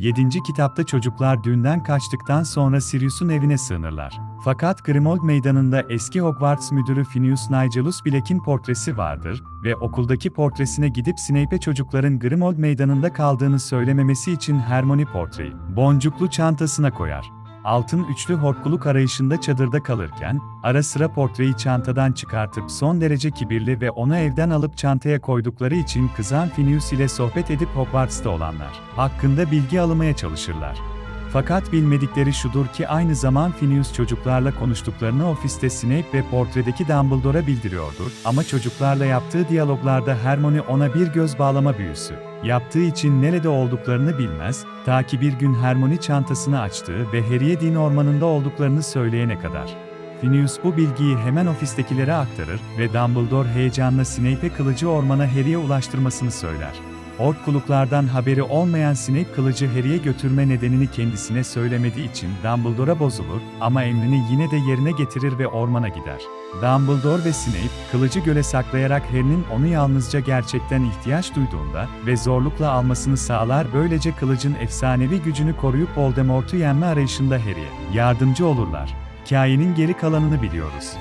7. kitapta çocuklar düğünden kaçtıktan sonra Sirius'un evine sığınırlar. Fakat Grimmauld Meydanı'nda eski Hogwarts müdürü Phineas Nigelus Black'in portresi vardır ve okuldaki portresine gidip Snape'e çocukların Grimmauld Meydanı'nda kaldığını söylememesi için Hermione portreyi boncuklu çantasına koyar. Altın üçlü hortkuluk arayışında çadırda kalırken, ara sıra portreyi çantadan çıkartıp son derece kibirli ve onu evden alıp çantaya koydukları için kızan Phineas ile sohbet edip Hogwarts'ta olanlar hakkında bilgi almaya çalışırlar. Fakat bilmedikleri şudur ki aynı zaman Phineas çocuklarla konuştuklarını ofiste Snape ve portredeki Dumbledore'a bildiriyordur ama çocuklarla yaptığı diyaloglarda Hermione ona bir göz bağlama büyüsü yaptığı için nerede olduklarını bilmez, ta ki bir gün Hermione çantasını açtığı ve Harry'e din ormanında olduklarını söyleyene kadar. Phineas bu bilgiyi hemen ofistekilere aktarır ve Dumbledore heyecanla Snape'e kılıcı ormana Harry'e ulaştırmasını söyler. Hortkuluklardan haberi olmayan Snape kılıcı Harry'e götürme nedenini kendisine söylemediği için Dumbledore'a bozulur ama emrini yine de yerine getirir ve ormana gider. Dumbledore ve Snape, kılıcı göle saklayarak Harry'nin onu yalnızca gerçekten ihtiyaç duyduğunda ve zorlukla almasını sağlar böylece kılıcın efsanevi gücünü koruyup Voldemort'u yenme arayışında Harry'e yardımcı olurlar. Hikayenin geri kalanını biliyoruz.